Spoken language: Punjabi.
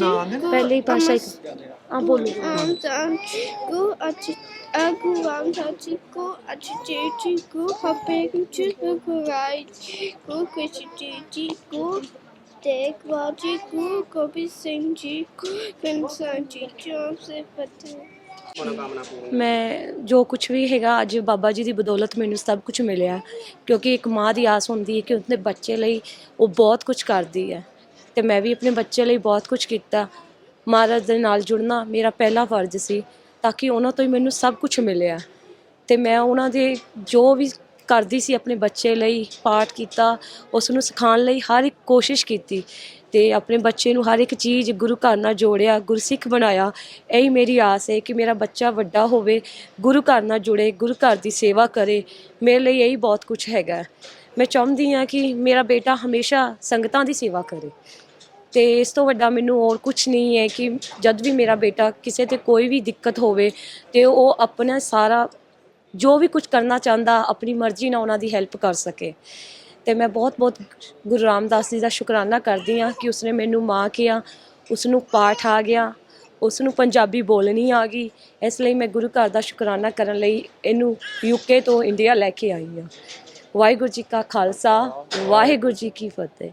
ਨਾਮ ਪਹਿਲੀ ਭਾਸ਼ਾ ਇੱਕ ਆ ਬੋਲੋ Go aguam tatico achitico hapinchu kurai go kuchitico tekwajico kobisenjico kansanjico se patu ਮੈਂ ਜੋ ਕੁਝ ਵੀ ਹੈਗਾ ਅੱਜ ਬਾਬਾ ਜੀ ਦੀ ਬਦੌਲਤ ਮੈਨੂੰ ਸਭ ਕੁਝ ਮਿਲਿਆ ਕਿਉਂਕਿ ਇੱਕ ਮਾਂ ਦੀ ਆਸ ਹੁੰਦੀ ਹੈ ਕਿ ਉਸਦੇ ਬੱਚੇ ਲਈ ਉਹ ਬਹੁਤ ਕੁਝ ਕਰਦੀ ਹੈ ਤੇ ਮੈਂ ਵੀ ਆਪਣੇ ਬੱਚੇ ਲਈ ਬਹੁਤ ਕੁਝ ਕੀਤਾ। ਮਹਾਰਾਜ ਦੇ ਨਾਲ ਜੁੜਨਾ ਮੇਰਾ ਪਹਿਲਾ ਫਰਜ਼ ਸੀ ਤਾਂ ਕਿ ਉਹਨਾਂ ਤੋਂ ਹੀ ਮੈਨੂੰ ਸਭ ਕੁਝ ਮਿਲਿਆ। ਤੇ ਮੈਂ ਉਹਨਾਂ ਦੇ ਜੋ ਵੀ ਕਰਦੀ ਸੀ ਆਪਣੇ ਬੱਚੇ ਲਈ ਪਾਠ ਕੀਤਾ, ਉਸ ਨੂੰ ਸਿਖਾਉਣ ਲਈ ਹਰ ਇੱਕ ਕੋਸ਼ਿਸ਼ ਕੀਤੀ ਤੇ ਆਪਣੇ ਬੱਚੇ ਨੂੰ ਹਰ ਇੱਕ ਚੀਜ਼ ਗੁਰੂ ਘਰ ਨਾਲ ਜੋੜਿਆ, ਗੁਰਸਿੱਖ ਬਣਾਇਆ। ਇਹੀ ਮੇਰੀ ਆਸ ਹੈ ਕਿ ਮੇਰਾ ਬੱਚਾ ਵੱਡਾ ਹੋਵੇ, ਗੁਰੂ ਘਰ ਨਾਲ ਜੁੜੇ, ਗੁਰੂ ਘਰ ਦੀ ਸੇਵਾ ਕਰੇ। ਮੇਰੇ ਲਈ ਇਹੀ ਬਹੁਤ ਕੁਝ ਹੈਗਾ। ਮੈਂ ਚਾਹੁੰਦੀ ਹਾਂ ਕਿ ਮੇਰਾ ਬੇਟਾ ਹਮੇਸ਼ਾ ਸੰਗਤਾਂ ਦੀ ਸੇਵਾ ਕਰੇ। ਤੇ ਇਸ ਤੋਂ ਵੱਡਾ ਮੈਨੂੰ ਹੋਰ ਕੁਝ ਨਹੀਂ ਹੈ ਕਿ ਜਦ ਵੀ ਮੇਰਾ ਬੇਟਾ ਕਿਸੇ ਤੇ ਕੋਈ ਵੀ ਦਿੱਕਤ ਹੋਵੇ ਤੇ ਉਹ ਆਪਣਾ ਸਾਰਾ ਜੋ ਵੀ ਕੁਝ ਕਰਨਾ ਚਾਹੁੰਦਾ, ਆਪਣੀ ਮਰਜ਼ੀ ਨਾਲ ਉਹਨਾਂ ਦੀ ਹੈਲਪ ਕਰ ਸਕੇ। ਤੇ ਮੈਂ ਬਹੁਤ ਬਹੁਤ ਗੁਰੂ ਰਾਮਦਾਸ ਜੀ ਦਾ ਸ਼ੁਕਰਾਨਾ ਕਰਦੀ ਹਾਂ ਕਿ ਉਸਨੇ ਮੈਨੂੰ ਮਾਂ ਕਿਹਾ ਉਸ ਨੂੰ ਪਾਠ ਆ ਗਿਆ ਉਸ ਨੂੰ ਪੰਜਾਬੀ ਬੋਲਣੀ ਆ ਗਈ। ਇਸ ਲਈ ਮੈਂ ਗੁਰੂ ਘਰ ਦਾ ਸ਼ੁਕਰਾਨਾ ਕਰਨ ਲਈ ਇਹਨੂੰ ਯੂਕੇ ਤੋਂ ਇੰਡੀਆ ਲੈ ਕੇ ਆਈ ਹਾਂ। ਵਾਹਿਗੁਰੂ ਜੀ ਕਾ ਖਾਲਸਾ, ਵਾਹਿਗੁਰੂ ਜੀ ਕੀ ਫਤਿਹ।